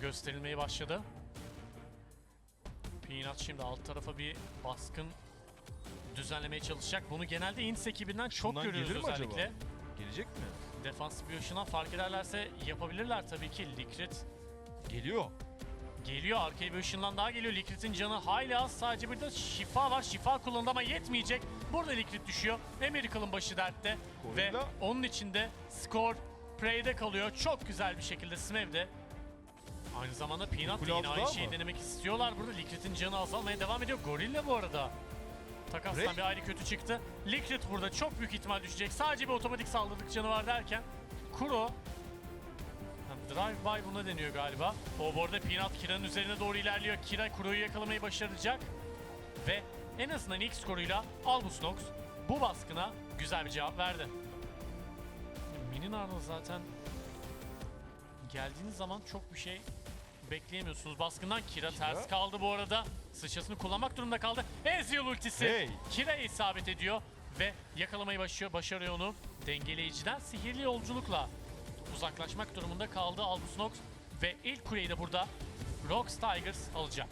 gelmeye başladı. Peanut şimdi alt tarafa bir baskın düzenlemeye çalışacak. Bunu genelde Ins ekibinden çok Şundan görüyoruz gelir mi acaba? özellikle. Gelecek mi? Defans bir ışından fark ederlerse yapabilirler tabii ki. Likrit Geliyor. geliyor. Arkaya bir ışından daha geliyor. Likrit'in canı hayli az. Sadece bir de şifa var. Şifa kullanıldı ama yetmeyecek. Burada Likrit düşüyor. Ve Miracle'ın başı dertte. Ve Gorilla. onun içinde skor Prey'de kalıyor. Çok güzel bir şekilde Smev'de. Aynı zamanda Peanut da yine aynı şeyi mı? denemek istiyorlar. Burada Likrit'in canı azalmaya devam ediyor. Gorilla bu arada. Takastan Prey. bir ayrı kötü çıktı. Likrit burada çok büyük ihtimal düşecek. Sadece bir otomatik saldırdık canı var derken Kuro Ha, Drive by buna deniyor galiba. O bu arada Peanut Kira'nın üzerine doğru ilerliyor. Kira Kuro'yu yakalamayı başaracak. Ve en azından ilk skoruyla Albus Nox bu baskına güzel bir cevap verdi. Minin Arnold zaten geldiğiniz zaman çok bir şey bekleyemiyorsunuz. Baskından Kira, ters kaldı bu arada. Sıçrasını kullanmak durumunda kaldı. Ezreal ultisi Hey! Kira'ya isabet ediyor ve yakalamayı başarıyor, başarıyor onu. Dengeleyiciden sihirli yolculukla uzaklaşmak durumunda kaldı Albus Nox ve ilk kuleyi de burada Rox Tigers alacak.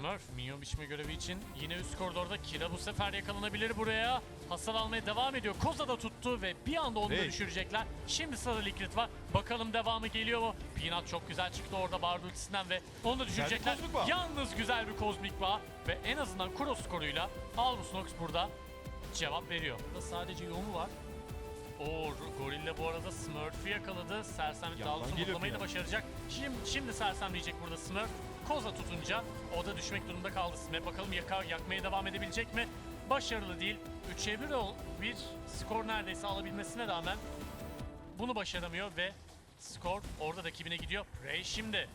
Smurf minyon biçme görevi için yine üst koridorda Kira bu sefer yakalanabilir buraya. Hasar almaya devam ediyor. Koza da tuttu ve bir anda onu da Hey. düşürecekler. Şimdi sırada Likrit var. Bakalım devamı geliyor mu? Peanut çok güzel çıktı orada Bard ultisinden ve onu da düşürecekler. kozmik bağ. Yalnız güzel bir kozmik bağ ve en azından Kuro skoruyla Albus Nox burada cevap veriyor. Burada sadece yomu var. O Gorilla bu arada Smurf'ü yakaladı. Dallas'ı geliyor mutlamayı da başaracak. Şimdi, şimdi sersemleyecek burada Smurf. Koza tutunca o da düşmek durumunda kaldı Smurf. Bakalım yaka, yakmaya devam edebilecek mi? Başarılı değil. 3'e 1 ol, bir skor neredeyse alabilmesine rağmen bunu başaramıyor ve skor orada rakibine gidiyor. Prey şimdi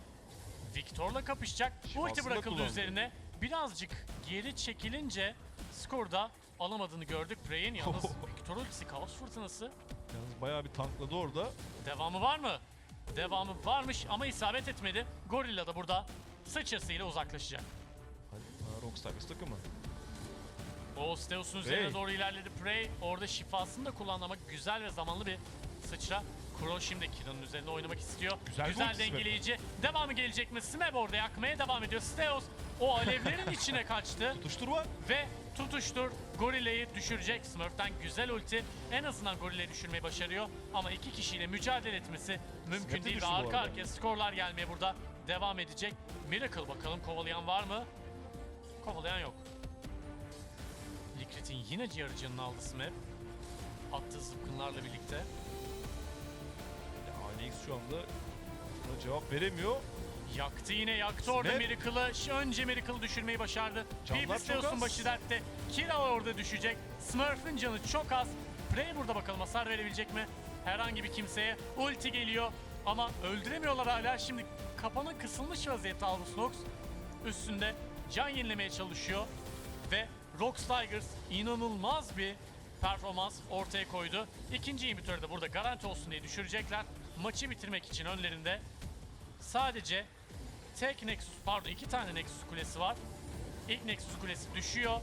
Victor'la kapışacak. Ulti bırakıldı kullandı. üzerine. Birazcık geri çekilince skorda alamadığını gördük. Prey'in yalnız Victor ultisi kaos fırtınası. Yalnız bayağı bir tankladı orada. Devamı var mı? Devamı varmış ama isabet etmedi. Gorilla da burada sıçrasıyla uzaklaşacak. Hadi. Ha, Rockstars takımı. O Steos'un üzerine doğru ilerledi. Prey orada şifasını da kullandı ama güzel ve zamanlı bir sıçra. Kuro şimdi Kira'nın üzerinde oynamak istiyor. Güzel ultisi dengeleyici. Devamı gelecek mi? Smeb orada yakmaya devam ediyor. Steos o alevlerin içine kaçtı Tutuşturma. ve tutuştur Gorilla'yı düşürecek. Smurf'ten güzel ulti. En azından Gorilla'yı düşürmeyi başarıyor. Ama iki kişiyle mücadele etmesi mümkün Smurf de değil. Ve düştü bu arka arkaya skorlar gelmeye burada devam edecek. Miracle bakalım kovalayan var mı? Kovalayan yok. Likrit'in yine yarı canını aldı Smurf. Attığı zıpkınlarla birlikte. Ya, ANX şu anda buna cevap veremiyor. Yaktı yine yaktı orada Smurf. Miracle'ı. Önce Miracle'ı düşürmeyi başardı. Pipistros'un az. başı dertte. Kira orada düşecek. Smurf'ın canı çok az. Prey burada bakalım hasar verebilecek mi? Herhangi bir kimseye. Ulti geliyor ama öldüremiyorlar hala. Şimdi kapana kısılmış vaziyette Albus Nox. Üstünde can yenilemeye çalışıyor. Ve Rox Tigers inanılmaz bir performans ortaya koydu. İkinci imitörü de burada garanti olsun diye düşürecekler. Maçı bitirmek için önlerinde sadece tek Nexus, pardon iki tane Nexus kulesi var. İlk Nexus kulesi düşüyor.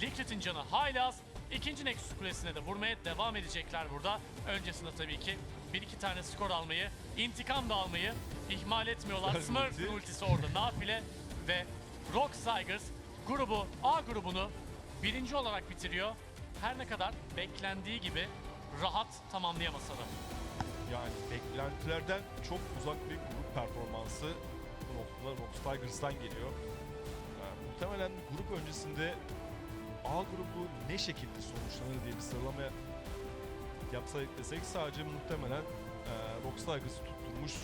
Liquid'in canı hala az. İkinci Nexus kulesine de vurmaya devam edecekler burada. Öncesinde tabii ki bir iki tane skor almayı, intikam da almayı ihmal etmiyorlar. Ulti. ultisi orada nafile ve Rock Tigers grubu, A grubunu birinci olarak bitiriyor. Her ne kadar beklendiği gibi rahat tamamlayamasa da. Yani beklentilerden çok uzak bir grup performansı bu noktada Rox Tigers'tan geliyor. Yani muhtemelen grup öncesinde A grubu ne şekilde sonuçlanır diye bir sıralama yapsaydık desek sadece muhtemelen e, Rox Tigers'ı tutturmuş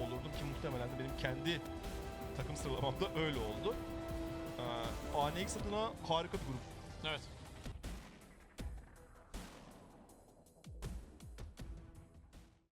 olurdum ki muhtemelen de benim kendi takım sıralamamda öyle oldu. E, ANX adına harika bir grup. Evet.